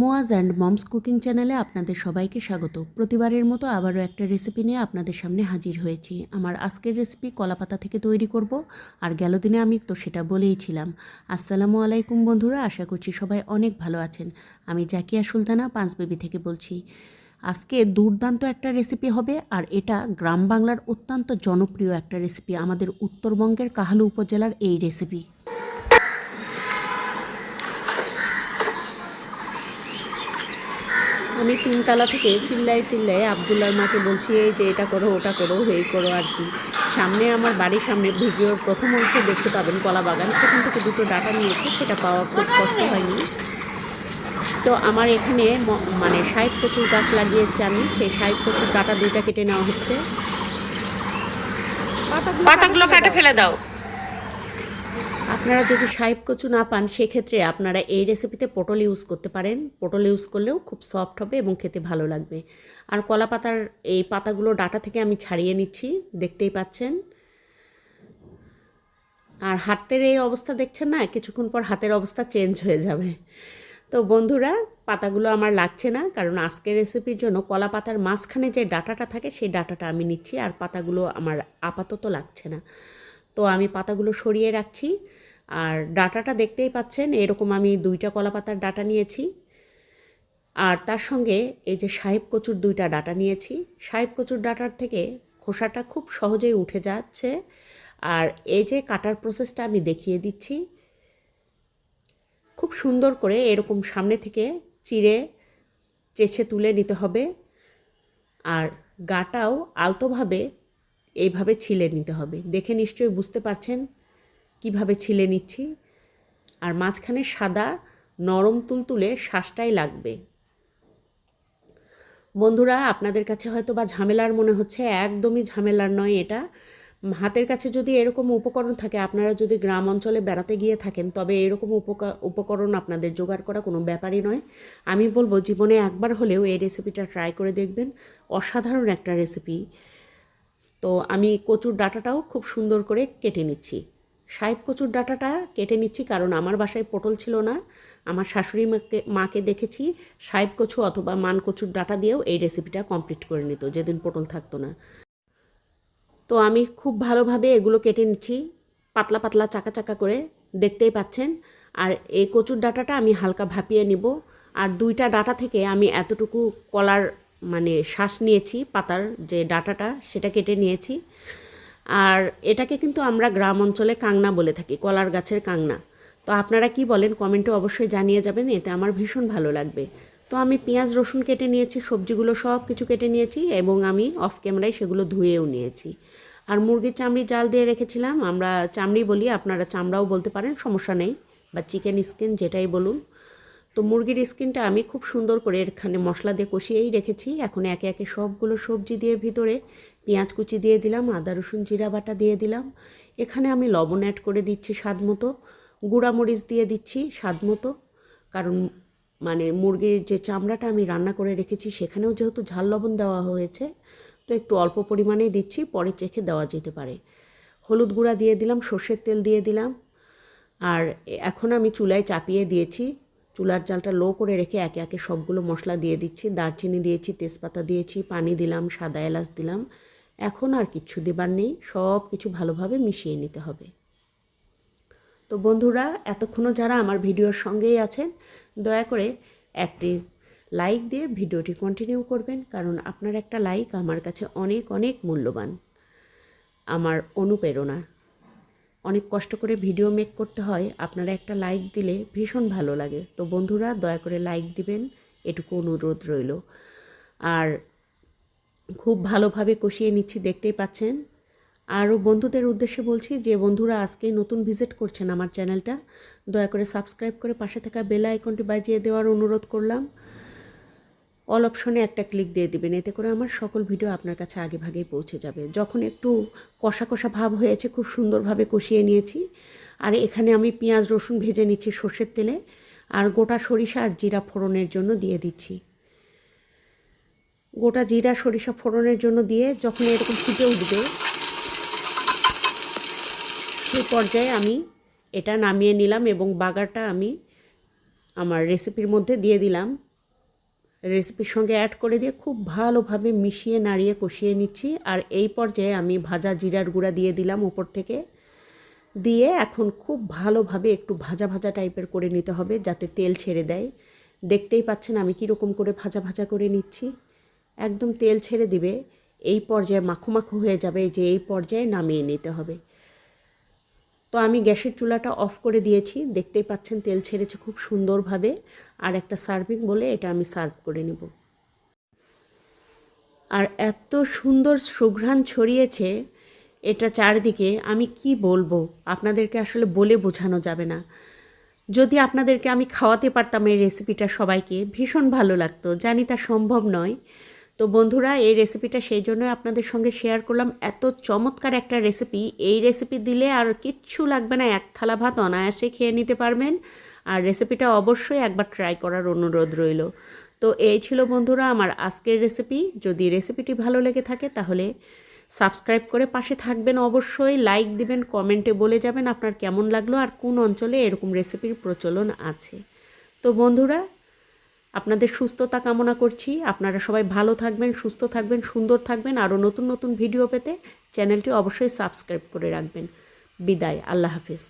Muaz and moms cooking চ্যানেলে আপনাদের সবাইকে স্বাগত। প্রতিবারের মতো আবারও একটা রেসিপি নিয়ে আপনাদের সামনে হাজির হয়েছি। আমার আজকের রেসিপি কলাপাতা থেকে তৈরি করব, আর গেল দিনে আমি তো সেটা বলেইছিলাম আসসালামু আলাইকুম বন্ধুরা, আশা করছি সবাই অনেক ভালো আছেন। আমি জাকিয়া সুলতানা পাঁচবেবি থেকে বলছি। আজকে দুর্দান্ত একটা রেসিপি হবে, আর এটা গ্রাম বাংলার অত্যন্ত জনপ্রিয় একটা রেসিপি আমাদের উত্তরবঙ্গের কাহালু উপজেলার এই রেসিপি আমি তিনতলা থেকে চিল্লাই চিল্লাই আবদুল্লার মাকে বলছি এই যে এটা করো ওটা করো এই করো আর কি। সামনে আমার বাড়ির সামনে ভিডিওর প্রথম অংশে দেখতে পাবেন কলা বাগান। সেখান থেকে দুটো ডাটা নিয়েছে সেটা পাওয়া খুব কষ্ট হয়নি। তো আমার এখানে মানে ষাট কচুর গাছ লাগিয়েছি আমি সেই ষাট কচুর ডাটা দুইটা কেটে নেওয়া হচ্ছে। পাতাগুলো কাটে ফেলে দাও। আপনারা যদি সাহেব কচু না পান, সেক্ষেত্রে আপনারা এই রেসিপিতে পটল ইউজ করতে পারেন। পটল ইউজ করলেও খুব সফট হবে এবং খেতে ভালো লাগবে। আর কলা পাতার এই পাতাগুলো ডাটা থেকে আমি ছাড়িয়ে নিচ্ছি, দেখতেই পাচ্ছেন। আর হাতের এই অবস্থা দেখছেন না? কিছুক্ষণ পর হাতের অবস্থা চেঞ্জ হয়ে যাবে। তো বন্ধুরা, পাতাগুলো আমার লাগছে না, কারণ আজকের রেসিপির জন্য কলা পাতার মাঝখানে যে ডাটাটা থাকে, সেই ডাটাটা আমি নিচ্ছি, আর পাতাগুলো আমার আপাতত লাগছে না। তো আমি পাতাগুলো সরিয়ে রাখছি। আর ডাটাটা দেখতেই পাচ্ছেন, এরকম আমি দুইটা কলা পাতার ডাটা নিয়েছি। আর তার সঙ্গে এই যে সাহেব কচুর দুইটা ডাটা নিয়েছি। সাহেব কচুর ডাটার থেকে খোসাটা খুব সহজেই উঠে যাচ্ছে। আর এই যে কাটার প্রসেসটা আমি দেখিয়ে দিচ্ছি। খুব সুন্দর করে এরকম সামনে থেকে চিড়ে চেছে তুলে নিতে হবে। আর গাটাও আলতোভাবে এইভাবে ছিলে নিতে হবে। দেখে নিশ্চয়ই বুঝতে পারছেন কীভাবে ছিলে নিচ্ছি। আর মাঝখানে সাদা নরম তুলতুলে শ্বাসটাই লাগবে। বন্ধুরা, আপনাদের কাছে হয়তো বা ঝামেলার মনে হচ্ছে, একদমই ঝামেলার নয় এটা। হাতের কাছে যদি এরকম উপকরণ থাকে, আপনারা যদি গ্রাম অঞ্চলে বেড়াতে গিয়ে থাকেন, তবে এরকম উপকা- উপকরণ আপনাদের জোগাড় করা কোনো ব্যাপারই নয়। আমি বলব, জীবনে একবার হলেও এই রেসিপিটা ট্রাই করে দেখবেন। অসাধারণ একটা রেসিপি তো আমি কচুর ডাটাটাও খুব সুন্দর করে কেটে নিচ্ছি। সাহেব কচুর ডাটাটা কেটে নিচ্ছি কারণ আমার বাসায় পটল ছিল না। আমার শাশুড়ি মাকে মাকে দেখেছি সাহেব কচু অথবা মান কচুর ডাটা দিয়েও এই রেসিপিটা কমপ্লিট করে নিত, যেদিন পটল থাকতো না। তো আমি খুব ভালোভাবে এগুলো কেটে নিচ্ছি, পাতলা পাতলা চাকা চাকা করে, দেখতেই পাচ্ছেন। আর এই কচুর ডাটাটা আমি হালকা ভাপিয়ে নিব। আর দুইটা ডাটা থেকে আমি এতটুকু কলার মানে শ্বাস নিয়েছি, পাতার যে ডাটাটা, সেটা কেটে নিয়েছি। আর এটাকে কিন্তু আমরা গ্রাম অঞ্চলে কাংনা বলে থাকি, কলার গাছের কাংনা। তো আপনারা কি বলেন, কমেন্টে অবশ্যই জানিয়ে যাবেন, এতে আমার ভীষণ ভালো লাগবে। তো আমি পেঁয়াজ, রসুন কেটে নিয়েছি, সবজিগুলো সব কিছু কেটে নিয়েছি এবং আমি অফ ক্যামেরায় সেগুলো ধুয়েও নিয়েছি। আর মুরগির চামড়ি জাল দিয়ে রেখেছিলাম, আমরা চামড়ি বলি, আপনারা চামড়াও বলতে পারেন, সমস্যা নেই। বা চিকেন স্কিন যেটাই বলুন। তো মুরগির স্কিনটা আমি খুব সুন্দর করে এখানে মশলা দিয়ে কষিয়েই রেখেছি। এখন একে একে সবগুলো সবজি দিয়ে ভিতরে পেঁয়াজ কুচি দিয়ে দিলাম, আদা, রসুন, জিরা বাটা দিয়ে দিলাম। এখানে আমি লবণ অ্যাড করে দিচ্ছি স্বাদ মতো, গুঁড়ামরিচ দিয়ে দিচ্ছি স্বাদ মতো। কারণ মানে মুরগির যে চামড়াটা আমি রান্না করে রেখেছি, সেখানেও যেহেতু ঝাল লবণ দেওয়া হয়েছে, তো একটু অল্প পরিমাণেই দিচ্ছি, পরে চেখে দেওয়া যেতে পারে। হলুদ গুঁড়া দিয়ে দিলাম, সর্ষের তেল দিয়ে দিলাম। আর এখন আমি চুলায় চাপিয়ে দিয়েছি। চুলার জালটা লো করে রেখে একে একে সবগুলো মশলা দিয়ে দিচ্ছি। দারচিনি দিয়েছি, তেজপাতা দিয়েছি, পানি দিলাম, সাদা এলাচ দিলাম। এখন আর কিচ্ছু দেবার নেই, সব কিছু ভালোভাবে মিশিয়ে নিতে হবে। তো বন্ধুরা, এতক্ষণও যারা আমার ভিডিওর সঙ্গেই আছেন, দয়া করে একটি লাইক দিয়ে ভিডিওটি কন্টিনিউ করবেন, কারণ আপনার একটা লাইক আমার কাছে অনেক অনেক মূল্যবান। আমার অনুপ্রেরণা। অনেক কষ্ট করে ভিডিও মেক করতে হয়, আপনারা একটা লাইক দিলে ভীষণ ভালো লাগে। তো বন্ধুরা, দয়া করে লাইক দিবেন, এটুকু অনুরোধ রইল। আর খুব ভালোভাবে কষিয়ে নিচ্ছি, দেখতেই পাচ্ছেন। আরও বন্ধুদের উদ্দেশ্যে বলছি যে, বন্ধুরা আজকেই নতুন ভিজিট করছেন আমার চ্যানেলটা, দয়া করে সাবস্ক্রাইব করে পাশে থাকা বেল আইকনটি বাজিয়ে দেওয়ার অনুরোধ করলাম। অল অপশনে একটা ক্লিক দিয়ে দিবেন। এতে করে আমার সকল ভিডিও আপনার কাছে আগে ভাগেই পৌঁছে যাবে। যখন একটু কষা কষা ভাব হয়েছে, খুব সুন্দরভাবে কষিয়ে নিয়েছি। আর এখানে আমি পেঁয়াজ, রসুন ভেজে নিচ্ছি সর্ষের তেলে। আর গোটা সরিষা আর জিরা ফোড়নের জন্য দিয়ে দিচ্ছি। গোটা জিরা, সরিষা ফোড়নের জন্য দিয়ে যখন এরকম ফুটে উঠবে সেই পর্যায়ে আমি এটা নামিয়ে নিলাম এবং বাগারটা আমি আমার রেসিপির মধ্যে দিয়ে দিলাম। রেসিপির সঙ্গে অ্যাড করে দিয়ে খুব ভালোভাবে মিশিয়ে নাড়িয়ে কষিয়ে নিচ্ছি। আর এই পর্যায়ে আমি ভাজা জিরার গুঁড়া দিয়ে দিলাম উপর থেকে। দিয়ে এখন খুব ভালোভাবে একটু ভাজা ভাজা টাইপের করে নিতে হবে যাতে তেল ছেড়ে দেয়। দেখতেই পাচ্ছেন আমি কীরকম করে ভাজা ভাজা করে নিচ্ছি। একদম তেল ছেড়ে দিবে। এই পর্যায়ে মাখো মাখো হয়ে যাবে যে এই পর্যায়ে নামিয়ে নিতে হবে। তো আমি গ্যাসের চুলাটা অফ করে দিয়েছি। দেখতেই পাচ্ছেন তেল ছেড়েছে খুব সুন্দরভাবে। আর একটা সার্ভিং বলে এটা আমি সার্ভ করে নেব। আর এত সুন্দর সুঘ্রাণ ছড়িয়েছে এটা চারিদিকে, আমি কি বলব? আপনাদেরকে আসলে বলে বোঝানো যাবে না। যদি আপনাদেরকে আমি খাওয়াতে পারতাম এই রেসিপিটা সবাইকে, ভীষণ ভালো লাগতো। জানি তা সম্ভব নয়। তো বন্ধুরা, এই রেসিপিটা সেই জন্য আপনাদের সঙ্গে শেয়ার করলাম। এত চমৎকার একটা রেসিপি এই রেসিপি দিলে আর কিচ্ছু লাগবে না, এক থালা ভাত অনায়াসে খেয়ে নিতে পারবেন। আর রেসিপিটা অবশ্যই একবার ট্রাই করার অনুরোধ রইল। তো এই ছিল বন্ধুরা আমার আজকের রেসিপি যদি রেসিপিটি ভালো লেগে থাকে তাহলে সাবস্ক্রাইব করে পাশে থাকবেন অবশ্যই। লাইক দিবেন কমেন্টে বলে যাবেন আপনার কেমন লাগল আর কোন অঞ্চলে এরকম রেসিপির প্রচলন আছে। তো বন্ধুরা আপনাদের সুস্থতা কামনা করছি। আপনারা সবাই ভালো থাকবেন, সুস্থ থাকবেন, সুন্দর থাকবেন। আরও নতুন নতুন ভিডিও পেতে চ্যানেলটি অবশ্যই সাবস্ক্রাইব করে রাখবেন। বিদায়, আল্লাহ হাফিজ।